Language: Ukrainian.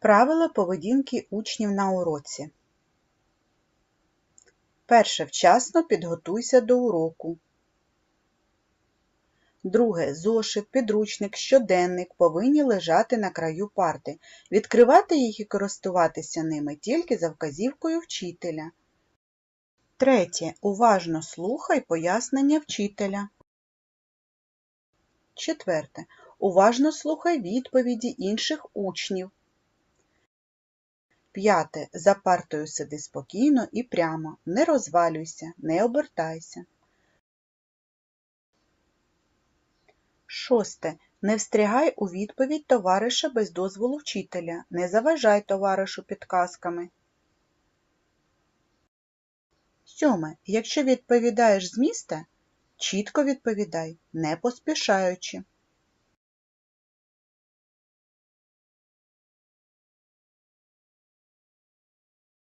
Правила поведінки учнів на уроці. Перше. Вчасно підготуйся до уроку. Друге. Зошит, підручник, щоденник повинні лежати на краю парти. Відкривати їх і користуватися ними тільки за вказівкою вчителя. Третє. Уважно слухай пояснення вчителя. Четверте. Уважно слухай відповіді інших учнів. П'яте. За партою сиди спокійно і прямо. Не розвалюйся, не обертайся. Шосте. Не встрягай у відповідь товариша без дозволу вчителя. Не заважай товаришу підказками. Сьоме. Якщо відповідаєш з міста, чітко відповідай, не поспішаючи.